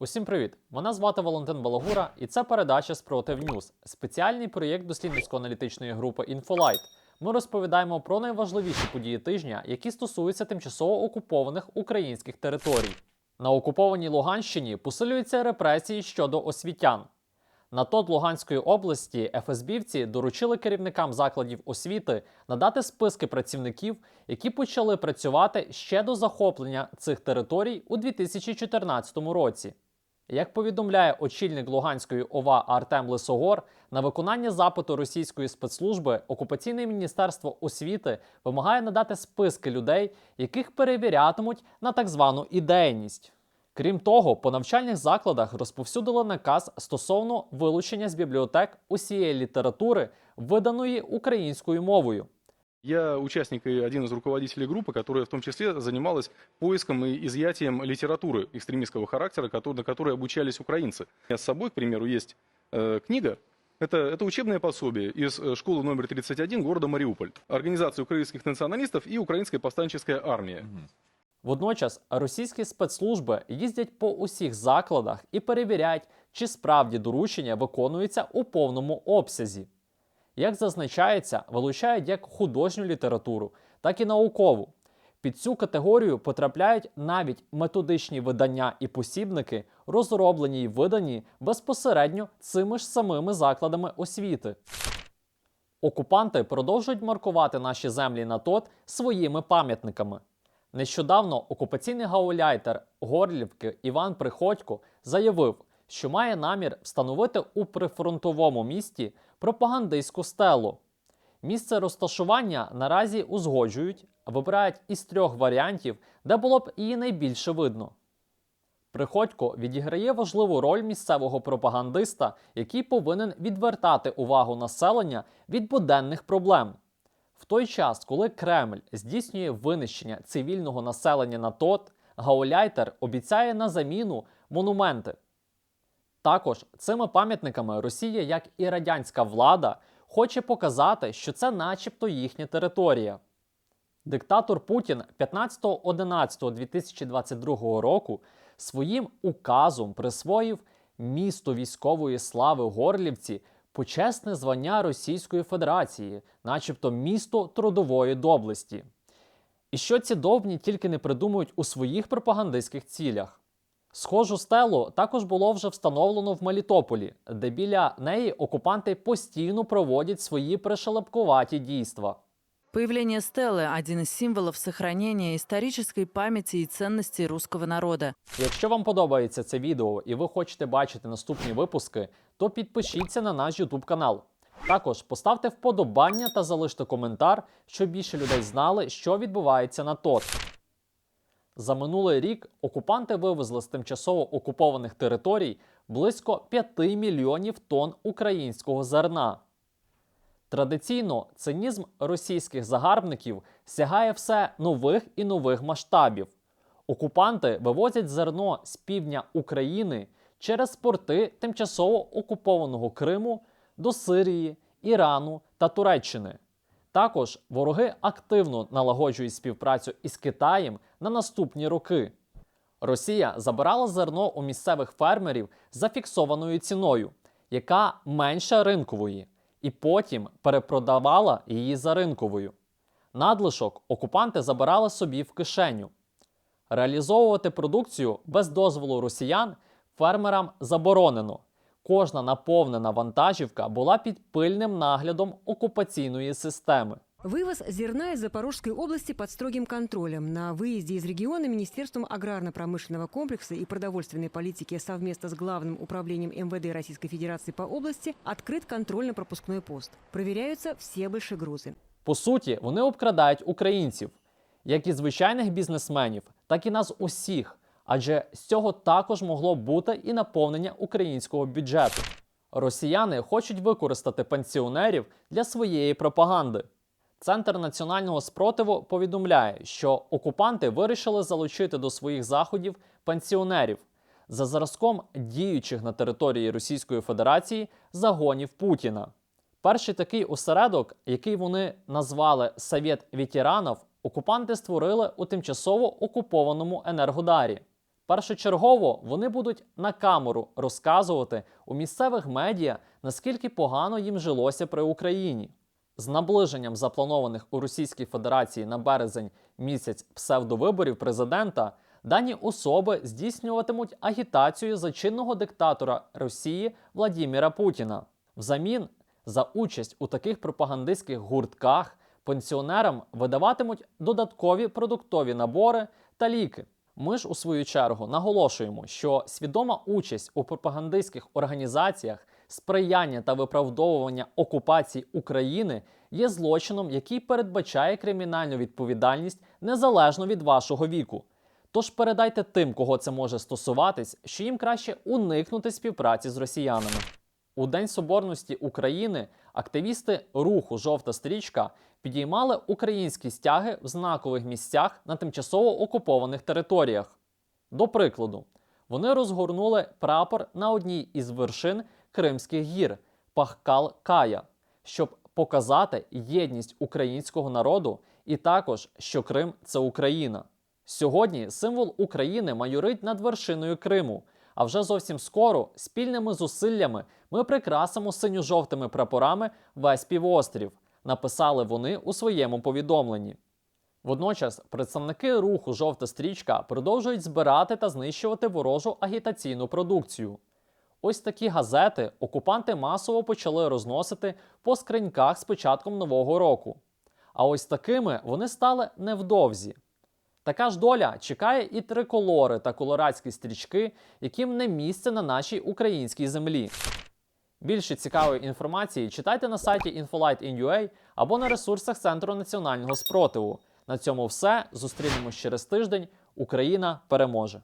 Усім привіт! Мене звати Валентин Балагура, і це передача Спротив Ньюз, спеціальний проєкт дослідницько-аналітичної групи Інфолайт. Ми розповідаємо про найважливіші події тижня, які стосуються тимчасово окупованих українських територій. На окупованій Луганщині посилюються репресії щодо освітян. На ТОД Луганської області ФСБівці доручили керівникам закладів освіти надати списки працівників, які почали працювати ще до захоплення цих територій у 2014 році. Як повідомляє очільник Луганської ОВА Артем Лисогор, на виконання запиту російської спецслужби окупаційне міністерство освіти вимагає надати списки людей, яких перевірятимуть на так звану ідейність. Крім того, по навчальних закладах розповсюдили наказ стосовно вилучення з бібліотек усієї літератури, виданої українською мовою. Я участник и один из руководителей группы, которая в том числе занималась поиском и изъятием литературы экстремистского характера, ко- на которой обучались украинцы. У меня с собой, к примеру, есть э, книга. Это, это учебное пособие из э, школы номер 31 города Мариуполь. Организации украинских националистов и Украинская повстанческая армия. Водночас російські спецслужби їздять по усіх закладах і перевіряють, чи справді доручення виконуються у повному обсязі. Як зазначається, вилучають як художню літературу, так і наукову. Під цю категорію потрапляють навіть методичні видання і посібники, розроблені й видані безпосередньо цими ж самими закладами освіти. Окупанти продовжують маркувати наші землі на ТОТ своїми пам'ятниками. Нещодавно окупаційний гауляйтер Горлівки Іван Приходько заявив, що має намір встановити у прифронтовому місті пропагандистську стелу. Місце розташування наразі узгоджують, вибирають із трьох варіантів, де було б її найбільше видно. Приходько відіграє важливу роль місцевого пропагандиста, який повинен відвертати увагу населення від буденних проблем. В той час, коли Кремль здійснює винищення цивільного населення на ТОТ, Гауляйтер обіцяє на заміну монументи. Також цими пам'ятниками Росія, як і радянська влада, хоче показати, що це начебто їхня територія. Диктатор Путін 15.11.2022 року своїм указом присвоїв місту військової слави Горлівці почесне звання Російської Федерації, начебто місто трудової доблесті. І що ці довбні тільки не придумують у своїх пропагандистських цілях. Схожу стелу також було вже встановлено в Мелітополі, де біля неї окупанти постійно проводять свої пришелепкуваті дійства. Появление стелы – один из символов сохранения исторической памяти и ценностей русского народа. Якщо вам подобається це відео і ви хочете бачити наступні випуски, то підпишіться на наш YouTube канал. Також поставте вподобання та залиште коментар, щоб більше людей знали, що відбувається на ТОТ. За минулий рік окупанти вивезли з тимчасово окупованих територій близько 5 мільйонів тонн українського зерна. Традиційно цинізм російських загарбників сягає все нових і нових масштабів. Окупанти вивозять зерно з півдня України через порти тимчасово окупованого Криму до Сирії, Ірану та Туреччини. Також вороги активно налагоджують співпрацю із Китаєм на наступні роки. Росія забирала зерно у місцевих фермерів за фіксованою ціною, яка менша ринкової, і потім перепродавала її за ринковою. Надлишок окупанти забирали собі в кишеню. Реалізовувати продукцію без дозволу росіян фермерам заборонено. Кожна наповнена вантажівка була під пильним наглядом окупаційної системи. Вывоз зерна из Запорожской области под строгим контролем. На выезде из региона Министерством аграрно-промышленного комплекса и продовольственной политики совместно с Главным управлением МВД Российской Федерации по области открыт контрольно-пропускной пост. Проверяются все большегрузы. По суті, вони обкрадають українців, як і звичайних бізнесменів, так і нас усіх. Адже з цього також могло бути і наповнення українського бюджету. Росіяни хочуть використати пенсіонерів для своєї пропаганди. Центр національного спротиву повідомляє, що окупанти вирішили залучити до своїх заходів пенсіонерів за зразком діючих на території Російської Федерації загонів Путіна. Перший такий осередок, який вони назвали Совєт ветеранів, окупанти створили у тимчасово окупованому Енергодарі. Першочергово вони будуть на камеру розказувати у місцевих медіа, наскільки погано їм жилося при Україні. З наближенням запланованих у Російській Федерації на березень місяць псевдовиборів президента дані особи здійснюватимуть агітацію за чинного диктатора Росії Владіміра Путіна. Взамін за участь у таких пропагандистських гуртках пенсіонерам видаватимуть додаткові продуктові набори та ліки. Ми ж у свою чергу наголошуємо, що свідома участь у пропагандистських організаціях, сприяння та виправдовування окупації України є злочином, який передбачає кримінальну відповідальність незалежно від вашого віку. Тож передайте тим, кого це може стосуватись, що їм краще уникнути співпраці з росіянами. У День Соборності України активісти руху Жовта стрічка підіймали українські стяги в знакових місцях на тимчасово окупованих територіях. До прикладу, вони розгорнули прапор на одній із вершин Кримських гір Пахкал Кая, щоб показати єдність українського народу і також, що Крим це Україна. Сьогодні символ України майорить над вершиною Криму. А вже зовсім скоро спільними зусиллями ми прикрасимо синьо-жовтими прапорами весь півострів, написали вони у своєму повідомленні. Водночас представники руху Жовта стрічка продовжують збирати та знищувати ворожу агітаційну продукцію. Ось такі газети окупанти масово почали розносити по скриньках з початком нового року. А ось такими вони стали невдовзі. Така ж доля чекає і триколори та колорадські стрічки, яким не місце на нашій українській землі. Більше цікавої інформації читайте на сайті Infolight.in.ua або на ресурсах Центру національного спротиву. На цьому все. Зустрінемось через тиждень. Україна переможе!